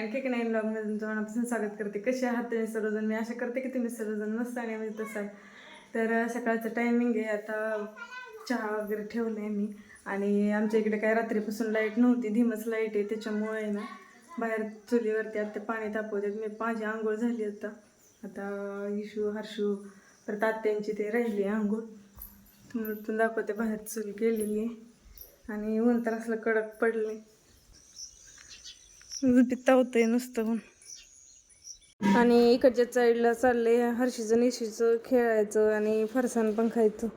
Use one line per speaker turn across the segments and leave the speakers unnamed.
आणि cake nine ब्लॉगमध्ये तुमचं मनापासून स्वागत करते. कसे आहात तुम्ही सर्वजण? मी आशा करते की तुम्ही सर्वजण मस्त आणि म्हणजे आम्ही असाल तर सकाळचं टायमिंग आहे. आता चहा वगैरे ठेवलं आहे मी. आणि आमच्या इकडे काय रात्रीपासून लाइट नव्हती. धीमच लाइट आहे. त्याच्यामुळे आहे ना बाहेर चुलीवरती आता पाणी तापवतात. मी माझी आंघोळ झाली आता. आता इशू हर्षू परत आत्यांची ते राहिली आंघोळ. तुम्ही दाखवते बाहेर चूल केलेली आहे. आणि ऊन तर असलं कडक पडले पित्ता होतंय नुसतं आणि इकडच्या साईडला चालले हर्षीचं निशीचं खेळायचं आणि फरसाण पण खायचं.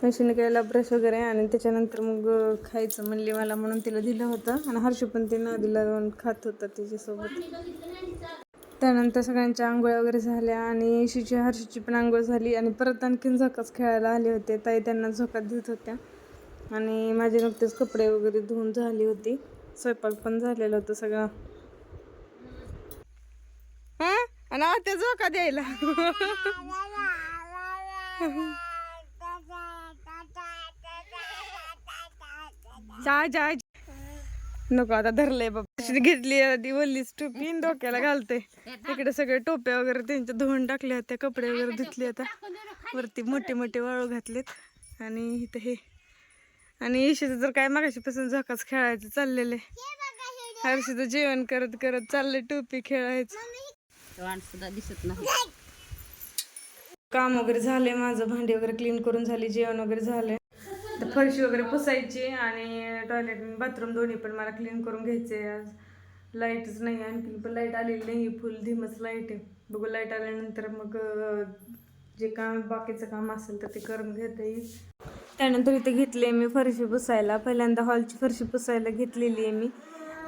हर्षीने केला ब्रश वगैरे आणि त्याच्यानंतर मग खायचं म्हणले मला म्हणून तिला दिलं होतं. आणि हर्षी पण ते नदीला जाऊन खात होता तिच्यासोबत. त्यानंतर सगळ्यांच्या आंघोळ्या वगैरे झाल्या आणि इशीची हर्षीची पण आंघोळ झाली. आणि परत आणखीन झोकाच खेळायला आले होते. ताई त्यांना झोकात देत होत्या. आणि माझे नुकतेच कपडे वगैरे धुवून झाली होती. स्वयंपाक पण झालेलं होतं सगळं. हा? आणि आता झोका द्यायला. जा जा नको आता धरलंय बाबा. घेतली आधी वल्लीच टोपी आणि डोक्याला घालते. इकडे सगळे टोप्या वगैरे त्यांच्या धुवून टाकल्या होत्या कपडे वगैरे धुतले आता वरती मोठे मोठे वाळू घातलेत. आणि इथं हे. आणि इशीचं तर काय मागाशीपासून झोकाच खेळायचं चाललेले हर्षीचं जेवण करत करत चाललंय टोपी खेळायचं.
वाण सुद्धा दिसत नाही.
काम वगैरे झाले माझं भांडी वगैरे क्लीन करून झाली जेवण वगैरे झाले तर फरशी वगैरे पुसायची आणि टॉयलेट बाथरूम दोन्ही पण मला क्लीन करून घ्यायचे आज. लाईटच नाही आणखी पण लाइट आलेली नाही फुल धीमच लाइट आहे. बघू लाइट आल्यानंतर मग जे काम बाकीचं काम असेल तर ते करून घेता. येईल त्यानंतर इथे घेतले मी फरशी पुसायला. पहिल्यांदा हॉलची फरशी पुसायला घेतलेली आहे मी.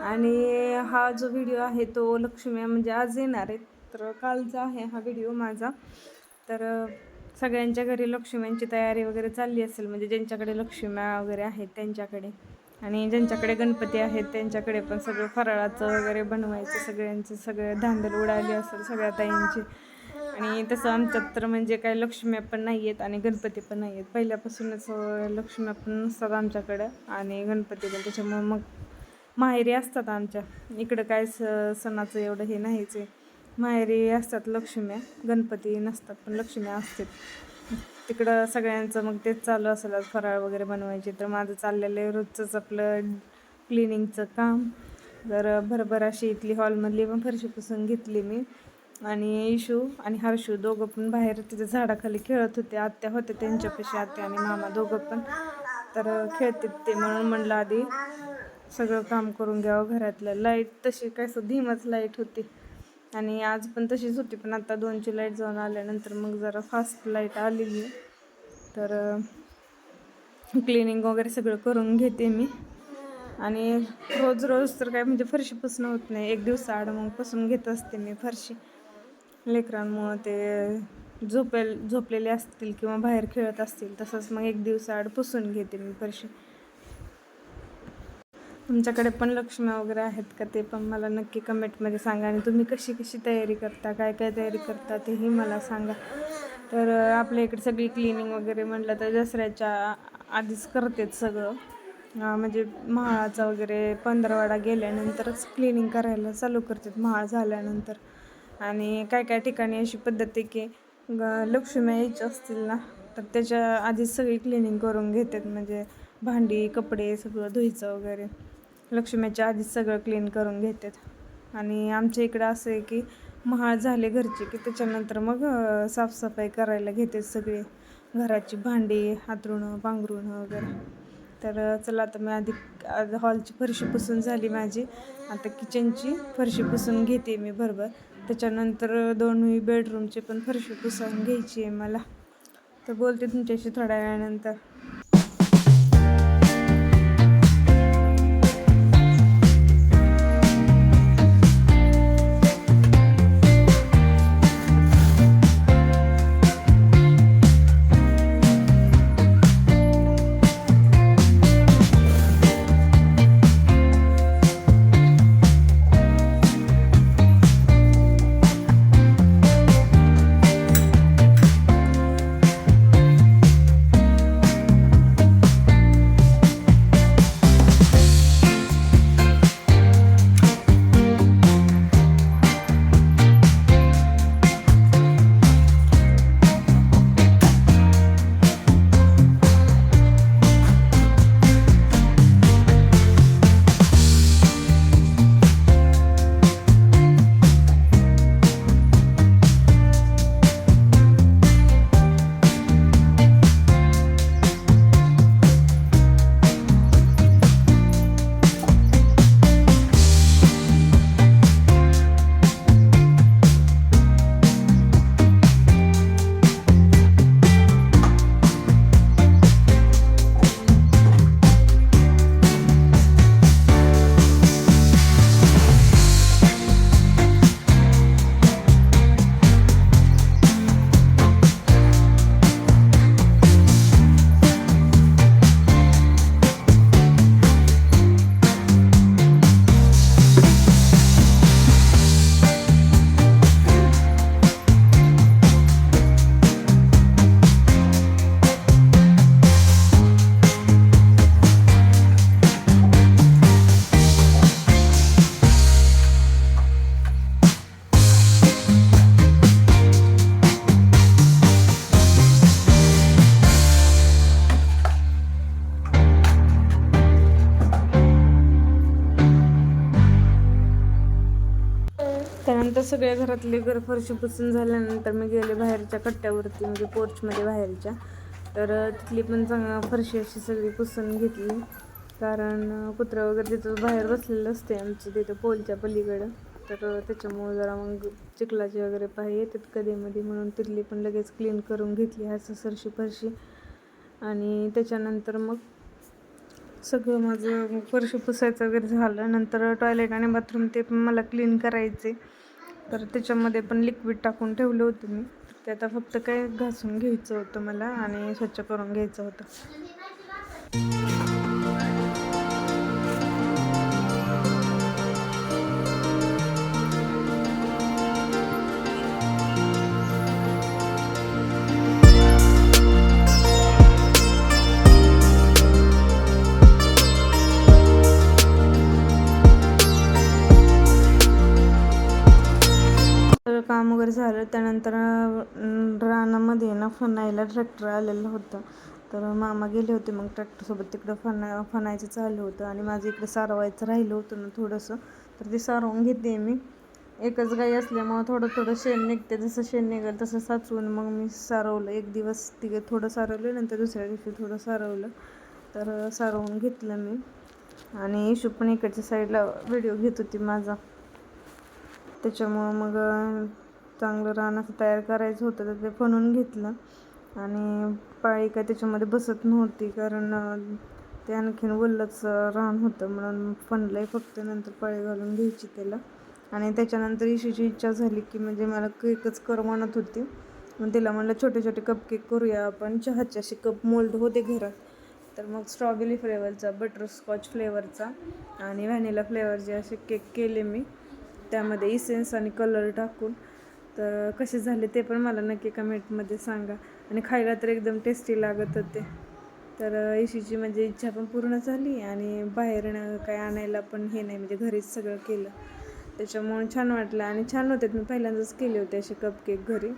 आणि हा जो व्हिडिओ आहे तो लक्ष्मी म्हणजे आज येणार आहे. तर कालचा आहे हा व्हिडिओ माझा. तर सगळ्यांच्या घरी लक्ष्म्यांची तयारी वगैरे चालली असेल म्हणजे ज्यांच्याकडे लक्ष्म्या वगैरे आहेत त्यांच्याकडे. आणि ज्यांच्याकडे गणपती आहेत त्यांच्याकडे पण सगळं फराळाचं वगैरे बनवायचं सगळ्यांचं सगळं धांदल उडाली असेल सगळ्या ताईंची. आणि तसं आमच्यात तर म्हणजे काय लक्ष्म्या पण नाही आहेत आणि गणपती पण नाही आहेत पहिल्यापासूनच लक्ष्म्या पण नसतात आमच्याकडं आणि गणपती पण त्याच्यामुळे मग माहेरी असतात आमच्या. इकडं काय स सणाचं एवढं हे नाहीच आहे. माहेरी असतात लक्ष्म्या गणपती नसतात पण लक्ष्म्या असतात. तिकडं सगळ्यांचं मग तेच चालू असेल आज फराळ वगैरे बनवायचे तर माझं चाललेलं आहे रोजचंच आपलं क्लिनिंगचं काम. तर भरभराशी इथली हॉलमधली पण फरशी पुसून घेतली मी. आणि इशू आणि हर्षू दोघं पण बाहेर तिथे झाडाखाली खेळत होते. आत्या होते त्यांच्यापाशी आत्या आणि मामा दोघं पण. तर खेळते ते म्हणून म्हणलं आधी सगळं काम करून घ्यावं घरातलं. लाइट तशी काय धीमच लाइट होती. आणि आज पण तशीच होती पण आता दोनची लाइट जाऊन आल्यानंतर मग जरा फास्ट लाइट आलेली. तर क्लिनिंग वगैरे सगळं करून घेते मी. आणि रोज रोज तर काय म्हणजे फरशी पुसणं होत नाही. एक दिवस आड मग पुसून घेत असते मी फरशी. लेकरांमुळं ते झोपेल झोपलेले असतील किंवा बाहेर खेळत असतील तसंच मग एक दिवसाआड पुसून घेते मी फरशी तुमच्याकडे पण लक्ष्म्या वगैरे आहेत का? ते पण मला नक्की कमेंटमध्ये सांगा. आणि तुम्ही कशी कशी तयारी करता? काय काय तयारी करता? तेही मला सांगा. तर आपल्या इकडे सगळी क्लिनिंग वगैरे म्हटलं तर दसऱ्याच्या आधीच करतेत सगळं. म्हणजे महाळाचा वगैरे पंधरवाडा गेल्यानंतरच क्लिनिंग करायला चालू करतात. म्हाळ झाल्यानंतर. आणि काय काय ठिकाणी अशी पद्धत आहे की ग- लक्ष्मी यायच्या असतील ना तर त्याच्या आधीच सगळी क्लिनिंग करून घेतात. म्हणजे भांडी कपडे सगळं धुयचं वगैरे. लक्ष्मीच्या आधीच सगळं क्लीन करून घेतात. आणि आमच्या इकडं असं आहे की महाळ झाले घरचे की त्याच्यानंतर मग साफसफाई करायला घेते सगळे. घराची भांडी हातरुणं पांघरुणं वगैरे. तर चला आता मी आधी हॉलची फरशी पुसून झाली माझी. आता किचनची फरशी पुसून घेते मी बरोबर त्याच्यानंतर दोन्ही बेडरूमचे पण फरशी पुसून घ्यायची आहे मला. तर बोलते तुमच्याशी थोड्या वेळानंतर. सगळ्या घरातले घर फरशी पुसून झाल्यानंतर मी गेले बाहेरच्या कट्ट्यावरती म्हणजे पोर्चमध्ये बाहेरच्या. तर तिथली पण चांगला फरशी अशी सगळी पुसून घेतली. कारण कुत्रं कुत्रा वगैरे तिथं बाहेर बसलेलं असते आमचं तिथं पोलच्या पलीकडं. तर त्याच्यामुळं जरा मग चिखलाची वगैरे पाय येतात कधीमध्ये म्हणून तिथली पण लगेच क्लीन करून घेतली असं सरशी फरशी. आणि त्याच्यानंतर मग सगळं माझं फरशी पुसायचं वगैरे झालं. नंतर टॉयलेट आणि बाथरूम ते पण मला क्लीन करायचे. तर त्याच्यामध्ये पण लिक्विड टाकून ठेवलं होतं मी. ते आता फक्त काय घासून घ्यायचं होतं मला आणि स्वच्छ करून घ्यायचं होतं. झालं त्यानंतर रानामध्ये ना फनायला ट्रॅक्टर आलेलं होतं. तर मामा गेले होते मग ट्रॅक्टरसोबत तिकडं फना फनायचं चालू होतं आणि माझं इकडे सारवायचं राहिलं होतं ना थोडंसं. तर ते सारवून घेते मी. एकच गाई असल्यामुळं थोडं थोडं शेण निघते. जसं शेण निघेल तसं साचवून मग मी सारवलं. एक दिवस तिघे थोडं सारवलं नंतर दुसऱ्या दिवशी थोडं सारवलं. तर सारवून घेतलं मी. आणि इशू पण इकडच्या साईडला व्हिडिओ घेत होती माझा. त्याच्यामुळं मग चांगलं रान असं तयार करायचं होतं तर ते फणून घेतलं. आणि पाळी काय त्याच्यामध्ये बसत नव्हती कारण ते आणखीन वल्लच रान होतं म्हणून फणलंय फक्त नंतर पाळी घालून घ्यायची त्याला. आणि त्याच्यानंतर इशीची इच्छा झाली की म्हणजे मला केकच कर म्हणत होती. मग तिला म्हणलं छोटे छोटे कप केक करूया आपण चहाचे असे कप मोल्ड होते घरात. तर मग स्ट्रॉबेरी फ्लेवरचा बटरस्कॉच फ्लेवरचा आणि व्हॅनिला फ्लेवरचे असे केक केले मी. त्यामध्ये इसेन्स आणि कलर टाकून. तर कसे झाले ते पण मला नक्की कमेंटमध्ये सांगा. आणि खायला तर एकदम टेस्टी लागत होते. तर अ, इशीची म्हणजे इच्छा पण पूर्ण झाली आणि बाहेरनं काय आणायला पण हे नाही म्हणजे घरीच सगळं केलं. त्याच्यामुळे छान वाटलं आणि छान होते मी पहिल्यांदाच केले होते असे कप केक घरी.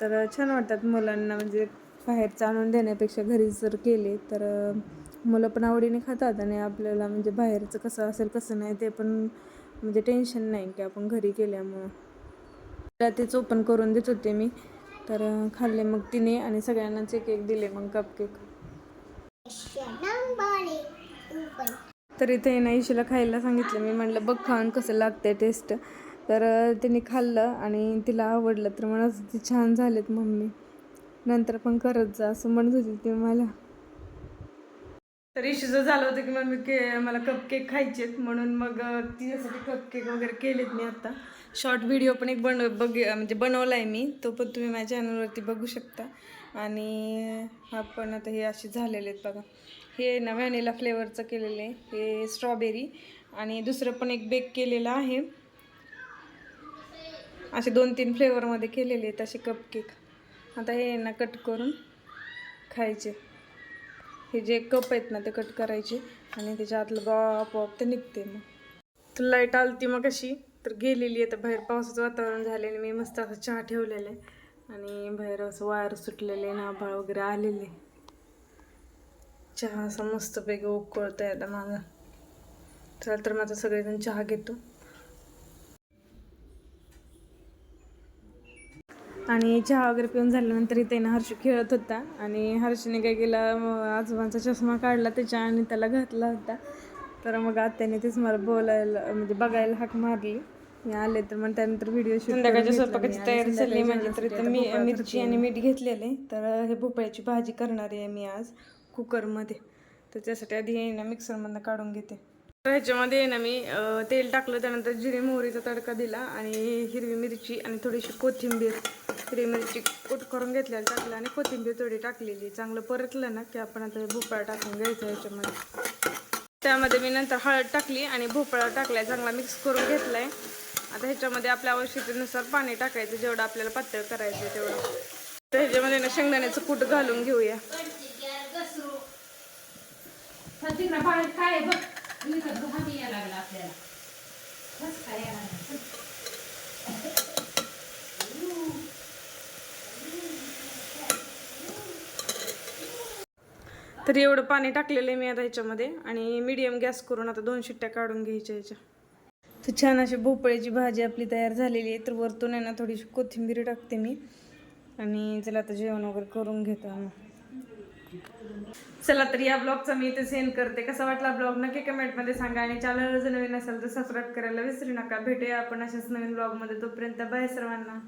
तर छान वाटतात मुलांना म्हणजे बाहेरचं आणून देण्यापेक्षा घरी जर केले तर मुलं पण आवडीने खातात आणि आपल्याला म्हणजे बाहेरचं कसं असेल कसं नाही ते पण म्हणजे टेन्शन नाही की आपण घरी केल्यामुळं. तेच ओपन करून देत होते मी. तर खाल्ले मग तिने आणि सगळ्यांनाच एक एक दिले मग कप केक तर इथे ना इशीला खायला सांगितलं. मी म्हटलं बघ खाऊन कसं लागतंय टेस्ट तर तिने खाल्लं आणि तिला आवडलं. तर म्हणत होती छान झालेत मम्मी. नंतर पण करत जा असं म्हणत होती ती मला. तर इशूचं झालं होतं की मम्मी के मला कप केक खायचेत. म्हणून मग तिच्यासाठी कप केक वगैरे केलेत मी आता. शॉर्ट व्हिडिओ पण एक बन बघ म्हणजे बनवला आहे मी तो पण तुम्ही माझ्या चॅनलवरती बघू शकता. आणि हा पण आता हे असे झालेले आहेत बघा. हे ना व्हॅनिला फ्लेवरचं केलेलं आहे. हे स्ट्रॉबेरी आणि दुसरं पण एक बेक केलेलं आहे. असे दोन तीन फ्लेवरमध्ये केलेले आहेत असे कप केक आता हे ना कट करून खायचे. हे जे कप आहेत ना ते कट करायचे. आणि त्याच्या आतलं बा आपोआप ते निघते मग. तर लाइट आलती मग कशी तर गेलेली आहे. तर बाहेर पावसाचं वातावरण झालेलं मी मस्त असं चहा ठेवलेला आहे. आणि बाहेर असं वायर सुटलेले आहे. वगैरे आलेले चहा असा मस्तपैकी आहे आता माझा. चला तर माझा सगळेजण चहा घेतो. आणि चहा वगैरे पिऊन झाल्यानंतर इथे ना हर्षू खेळत होता. आणि हर्षने काय केलं आजोबांचा चष्मा काढला त्याच्या आणि त्याला घातला होता. तर मग आत्याने तेच मला बोलायला म्हणजे बघायला हाक मारली. मी आले तर मग त्यानंतर व्हिडिओ संध्याकाळच्या स्वयंपाकाची तयारी चालली माझी तर इथं मी मिरची आणि मीठ घेतलेले. तर हे भोपळ्याची भाजी करणार आहे मी आज कुकरमध्ये. तर त्यासाठी आधी हे ना मिक्सरमधनं काढून घेते. तर ह्याच्यामध्ये आहे ना मी तेल टाकलं त्यानंतर जिरे मोहरीचा तडका दिला आणि हिरवी मिरची आणि थोडीशी कोथिंबीर. हिरवी मिरची कुट करून घेतलेली टाकलं आणि कोथिंबीर थोडी टाकलेली. चांगलं परतलं ना की आपण आता हे भोपळा टाकून घ्यायचा ह्याच्यामध्ये. त्यामध्ये मी नंतर हळद टाकली आणि भोपळा टाकलाय चांगला मिक्स करून घेतलाय. आता ह्याच्यामध्ये आपल्या आवश्यकतेनुसार पाणी टाकायचं जेवढं आपल्याला पातळ करायचं तेवढं. तर ह्याच्यामध्ये ना शेंगदाण्याचं कूट घालून घेऊया.
काय बघ. लागला आपल्याला बस काय येणार
तर एवढं पाणी टाकलेलं आहे मी आता ह्याच्यामध्ये आणि मीडियम गॅस करून आता दोन शिट्ट्या काढून घ्यायच्या ह्याच्या. तर छान अशी भोपळ्याची भाजी आपली तयार झालेली आहे. तर वरतून आहे ना थोडीशी कोथिंबीर टाकते मी. आणि चला आता जेवण वगैरे करून घेतो आम्ही. चला तर या ब्लॉगचा मी इथे सेंड करते. कसा वाटला ब्लॉग नक्की कमेंटमध्ये सांगा. आणि चॅनल जर नवीन असेल तर सबस्क्राईब करायला विसरू नका. भेटूया आपण अशाच नवीन ब्लॉगमध्ये तोपर्यंत बाय सर्वांना.